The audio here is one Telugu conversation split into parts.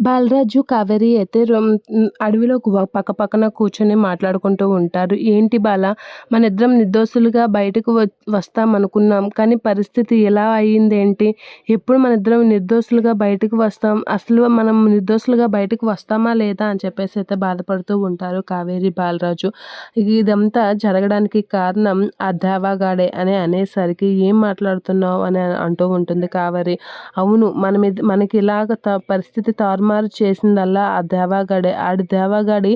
బాలరాజు, కావేరి అయితే రొం అడవిలో పక్క పక్కన కూర్చొని మాట్లాడుకుంటూ ఉంటారు. ఏంటి బాల! మనిద్దరం నిర్దోషులుగా బయటకు వస్తాం వస్తామనుకున్నాం. కానీ పరిస్థితి ఇలా అయిందేంటి? ఎప్పుడు మన ఇద్దరం నిర్దోషులుగా బయటకు వస్తాం? అసలు మనం నిర్దోషులుగా బయటకు వస్తామా లేదా? అని చెప్పేసి అయితే బాధపడుతూ ఉంటారు కావేరి, బాలరాజు. ఇదంతా జరగడానికి కారణం ఆ దేవాగాడే అని అనేసరికి ఏం మాట్లాడుతున్నావు అని అంటూ ఉంటుంది కావేరి. అవును మనమిద్ మనకి ఇలాగ త పరిస్థితి తారుమారు చేసిందల్లా ఆ దేవాగాడే. ఆడి దేవాగాడి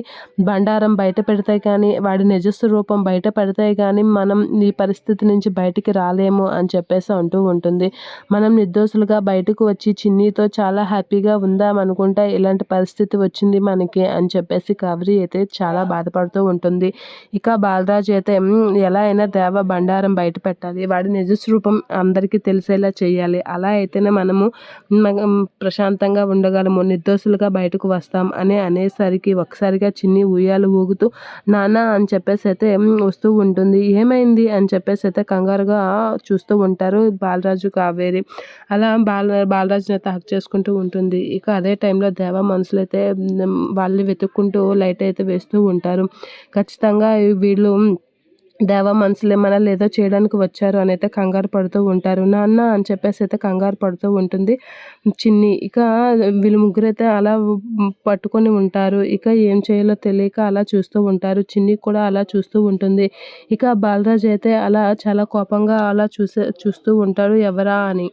బండారం బయట పెడితే కానీ, వాడి నిజ స్వరూపం బయట పెడతాయి కానీ మనం ఈ పరిస్థితి నుంచి బయటికి రాలేము అని చెప్పేసి అంటూ ఉంటుంది. మనం నిర్దోషులుగా బయటకు వచ్చి చిన్నీతో చాలా హ్యాపీగా ఉందామనుకుంటే ఇలాంటి పరిస్థితి వచ్చింది మనకి అని చెప్పేసి కవరి అయితే చాలా బాధపడుతూ ఉంటుంది. ఇక బాలరాజు అయితే ఎలా అయినా దేవ బండారం బయట పెట్టాలి. వాడి నిజ స్వరూపం అందరికీ తెలిసేలా చేయాలి. అలా అయితేనే మనము మనం ప్రశాంతంగా ఉండగలము. నిర్దోషులుగా బయటకు వస్తాం అని అనేసరికి ఒకసారిగా చిన్ని ఉయ్యాలు ఊగుతూ నాన్న అని చెప్పేసి అయితే వస్తూ ఉంటుంది. ఏమైంది అని చెప్పేసి అయితే కంగారుగా చూస్తూ ఉంటారు బాలరాజు, కావేరి. అలా బాల బాలరాజుని అయితే హక్ చేసుకుంటూ ఉంటుంది. ఇక అదే టైంలో దేవ మనుషులైతే వాళ్ళని వెతుక్కుంటూ లైట్ అయితే వేస్తూ ఉంటారు. ఖచ్చితంగా వీళ్ళు దేవ మనసులే మనల్ని ఏదో చేయడానికి వచ్చారు అని అయితే కంగారు పడుతూ ఉంటారు. నాన్న అని చెప్పేసి అయితే కంగారు పడుతూ ఉంటుంది చిన్ని. ఇక వీళ్ళు ముగ్గురైతే అలా పట్టుకొని ఉంటారు. ఇక ఏం చేయాలో తెలియక అలా చూస్తూ ఉంటారు. చిన్ని కూడా అలా చూస్తూ ఉంటుంది. ఇక బాలరాజ్ అయితే అలా చాలా కోపంగా అలా చూసే చూస్తూ ఉంటాడు ఎవరా అని.